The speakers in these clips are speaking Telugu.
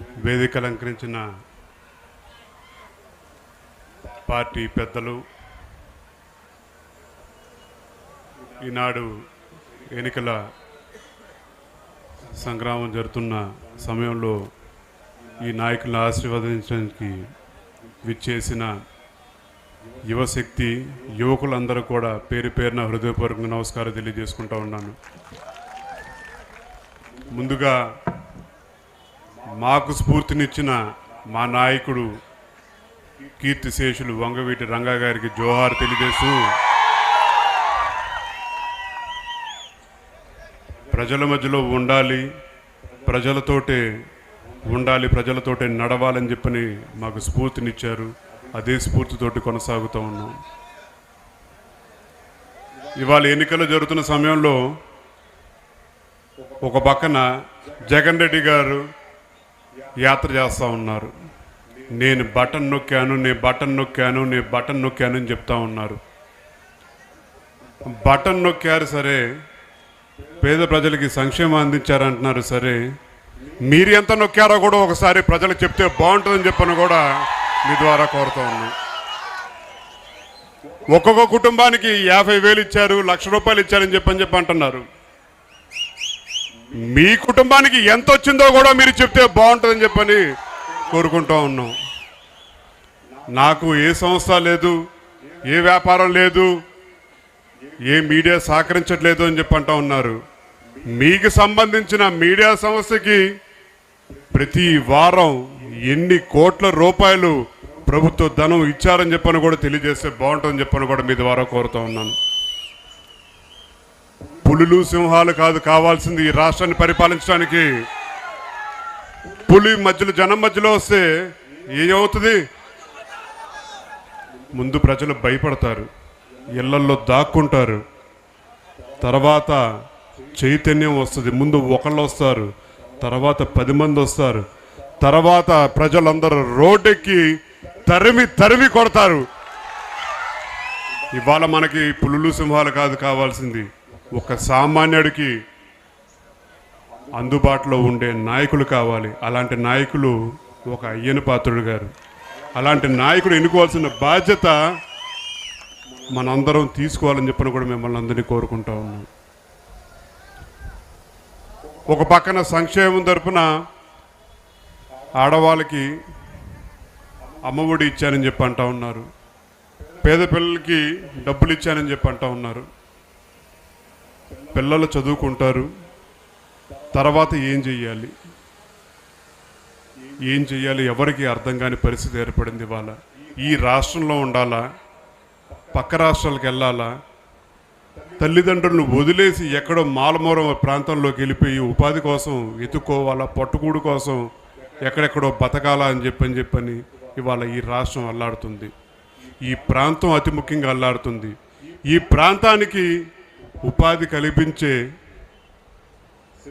వేదిక అలంకరించిన పార్టీ పెద్దలు ఈనాడు ఎన్నికల సంగ్రామం జరుగుతున్న సమయంలో ఈ నాయకులను ఆశీర్వదించడానికి విచ్చేసిన యువశక్తి యువకులందరూ కూడా పేరు పేరున హృదయపూర్వక నమస్కారం తెలియజేసుకుంటా ఉన్నాను. ముందుగా మాకు స్ఫూర్తినిచ్చిన మా నాయకుడు కీర్తిశేషులు వంగవీటి రంగా గారికి జోహార్ తెలియజేస్తూ ప్రజల మధ్యలో ఉండాలి ప్రజలతోటే ఉండాలి ప్రజలతోటే నడవాలని చెప్పని మాకు స్ఫూర్తినిచ్చారు. అదే స్ఫూర్తితోటి కొనసాగుతూ ఉన్నాం. ఇవాళ ఎన్నికలు జరుగుతున్న సమయంలో ఒక పక్కన జగన్ రెడ్డి గారు యాత్ర చేస్తూ ఉన్నారు. నేను బటన్ నొక్కాను నేను బటన్ నొక్కాను నేను బటన్ నొక్కాను అని చెప్తా ఉన్నారు. బటన్ నొక్కారు సరే పేద ప్రజలకి సంక్షేమం అందించారంటున్నారు సరే మీరు ఎంత నొక్కారో కూడా ఒకసారి ప్రజలకు చెప్తే బాగుంటుందని చెప్పని కూడా మీ ద్వారా కోరుతా ఉన్నాం ఒక్కొక్క కుటుంబానికి యాభై వేలు ఇచ్చారు లక్ష రూపాయలు ఇచ్చారని చెప్పని చెప్పి అంటున్నారు. మీ కుటుంబానికి ఎంత వచ్చిందో కూడా మీరు చెప్తే బాగుంటుందని చెప్పని కోరుకుంటా ఉన్నాం. నాకు ఏ సంస్థ లేదు ఏ వ్యాపారం లేదు ఏ మీడియా సహకరించట్లేదు అని చెప్పి అంటా ఉన్నారు. మీకు సంబంధించిన మీడియా సంస్థకి ప్రతి వారం ఎన్ని కోట్ల రూపాయలు ప్రభుత్వ ధనం ఇచ్చారని చెప్పని కూడా తెలియజేస్తే బాగుంటుందని చెప్పని కూడా మీ ద్వారా కోరుతా ఉన్నాను. పులులు సింహాలు కాదు కావాల్సింది ఈ రాష్ట్రాన్ని పరిపాలించడానికి. పులి మధ్యలో జనం మధ్యలో వస్తే ఏమవుతుంది? ముందు ప్రజలు భయపడతారు ఇళ్ళల్లో దాక్కుంటారు. తర్వాత చైతన్యం వస్తుంది ముందు ఒకళ్ళు వస్తారు తర్వాత పది మంది వస్తారు. తర్వాత ప్రజలందరూ రోడ్డెక్కి తరిమి తరిమి కొడతారు. ఇవాళ మనకి పులులు సింహాలు కాదు కావాల్సింది ఒక సామాన్యుడికి అందుబాటులో ఉండే నాయకులు కావాలి. అలాంటి నాయకులు ఒక అయ్యన పాత్రుడు గారు. అలాంటి నాయకుడు ఎన్నుకోవాల్సిన బాధ్యత మనందరం తీసుకోవాలని చెప్పని కూడా మిమ్మల్ని అందరినీ కోరుకుంటా ఉన్నాం. ఒక పక్కన సంక్షేమం తరపున ఆడవాళ్ళకి అమ్మఒడి ఇచ్చానని చెప్పి అంటా ఉన్నారు. పేద పిల్లలకి డబ్బులు ఇచ్చానని చెప్పి అంటా ఉన్నారు. పిల్లలు చదువుకుంటారు తర్వాత ఏం చెయ్యాలి? ఏం చెయ్యాలి? ఎవరికి అర్థం కాని పరిస్థితి ఏర్పడింది ఇవాళ? ఈ రాష్ట్రంలో ఉండాలా? పక్క రాష్ట్రాలకు వెళ్ళాలా? తల్లిదండ్రులను వదిలేసి ఎక్కడో మాలమూరం ప్రాంతంలోకి వెళ్ళిపోయి ఉపాధి కోసం ఎత్తుకోవాలా? పట్టుకూడు కోసం ఎక్కడెక్కడో బతకాలా అని చెప్పని చెప్పని ఇవాళ ఈ రాష్ట్రం అల్లాడుతుంది. ఈ ప్రాంతం అతి ముఖ్యంగా అల్లాడుతుంది. ఈ ప్రాంతానికి ఉపాధి కల్పించే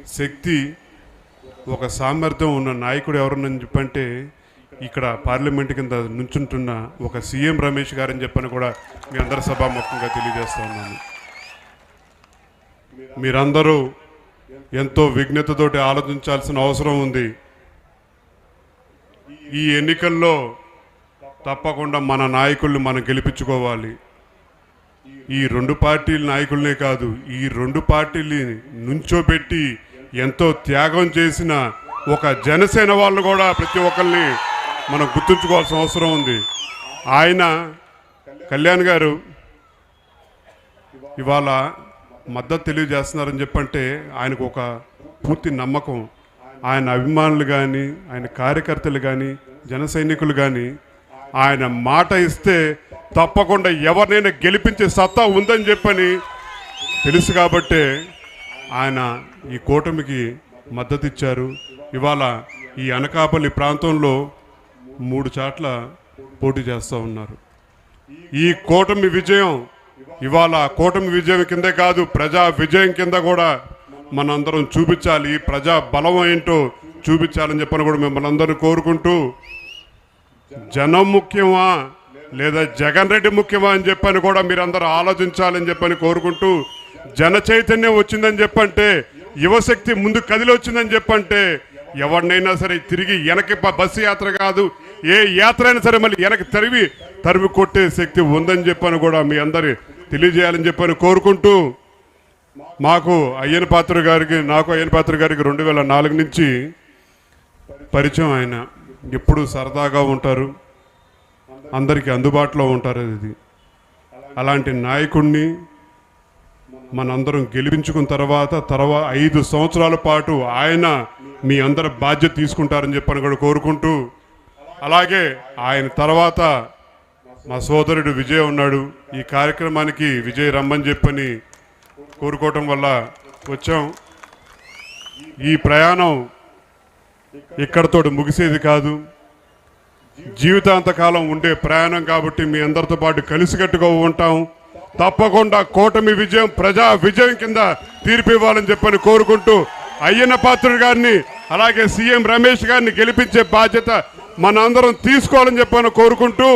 శక్తి ఒక సామర్థ్యం ఉన్న నాయకుడు ఎవరని చెప్పంటే ఇక్కడ పార్లమెంట్ కింద నుంచుంటున్న ఒక సీఎం రమేష్ గారని చెప్పని కూడా మీ అందరి సభాముఖంగా తెలియజేస్తా ఉన్నాను. మీరందరూ ఎంతో విఘ్నతతోటి ఆలోచించాల్సిన అవసరం ఉంది. ఈ ఎన్నికల్లో తప్పకుండా మన నాయకుల్ని మనం గెలిపించుకోవాలి. ఈ రెండు పార్టీల నాయకులనే కాదు ఈ రెండు పార్టీల్ని నుంచోబెట్టి ఎంతో త్యాగం చేసిన ఒక జనసేన వాళ్ళు కూడా ప్రతి ఒక్కరిని మనం గుర్తుంచుకోవాల్సిన అవసరం ఉంది. ఆయన కళ్యాణ్ గారు ఇవాళ మద్దతు తెలియజేస్తున్నారని చెప్పంటే ఆయనకు ఒక పూర్తి నమ్మకం. ఆయన అభిమానులు కానీ ఆయన కార్యకర్తలు కానీ జన సైనికులు కానీ ఆయన మాట ఇస్తే తప్పకుండా ఎవరినైనా గెలిపించే సత్తా ఉందని చెప్పని తెలుసు కాబట్టే ఆయన ఈ కూటమికి మద్దతు ఇచ్చారు ఇవాళ ఈ అనకాపల్లి ప్రాంతంలో మూడు చాట్ల పోటీ చేస్తూ ఉన్నారు. ఈ కూటమి విజయం ఇవాళ కూటమి విజయం కిందే కాదు ప్రజా విజయం కింద కూడా మనందరం చూపించాలి. ఈ ప్రజా బలం ఏంటో చూపించాలని చెప్పని కూడా మిమ్మల్ని అందరూ కోరుకుంటూ జనం ముఖ్యమా? లేదా జగన్ రెడ్డి ముఖ్యమా అని చెప్పని కూడా మీరందరూ ఆలోచించాలని చెప్పని కోరుకుంటూ జన చైతన్యం వచ్చిందని చెప్పంటే యువశక్తి ముందు కదిలి వచ్చిందని చెప్పంటే ఎవరినైనా సరే తిరిగి వెనక్కి బస్సు యాత్ర కాదు ఏ యాత్ర అయినా సరే మళ్ళీ వెనక్కి తరివి తరివి కొట్టే శక్తి ఉందని చెప్పని కూడా మీ అందరి తెలియజేయాలని చెప్పని కోరుకుంటూ మాకు అయ్యన పాత్ర గారికి నాకు అయ్యన పాత్ర గారికి రెండు వేల నాలుగు నుంచి పరిచయం ఆయన ఎప్పుడు సరదాగా ఉంటారు. అందరికీ అందుబాటులో ఉంటారు ఇది. అలాంటి నాయకుడిని మనందరం గెలిపించుకున్న తర్వాత తర్వాత ఐదు సంవత్సరాల పాటు ఆయన మీ అందరి బాధ్యత తీసుకుంటారని చెప్పని కూడా కోరుకుంటూ అలాగే ఆయన తర్వాత మా సోదరుడు విజయ్ ఉన్నాడు. ఈ కార్యక్రమానికి విజయ్ రమ్మని చెప్పని కోరుకోవటం వల్ల వచ్చాం. ఈ ప్రయాణం ఇక్కడతో ముగిసేది కాదు. జీవితాంతకాలం ఉండే ప్రయాణం కాబట్టి మీ అందరితో పాటు కలిసికట్టుగా ఉంటాం. తప్పకుండా కూటమి విజయం ప్రజా విజయం కింద తీర్పు ఇవ్వాలని చెప్పని కోరుకుంటూ అయ్యన్న పాత్రుడు గారిని అలాగే సీఎం రమేష్ గారిని గెలిపించే బాధ్యత మనందరం తీసుకోవాలని చెప్పని కోరుకుంటూ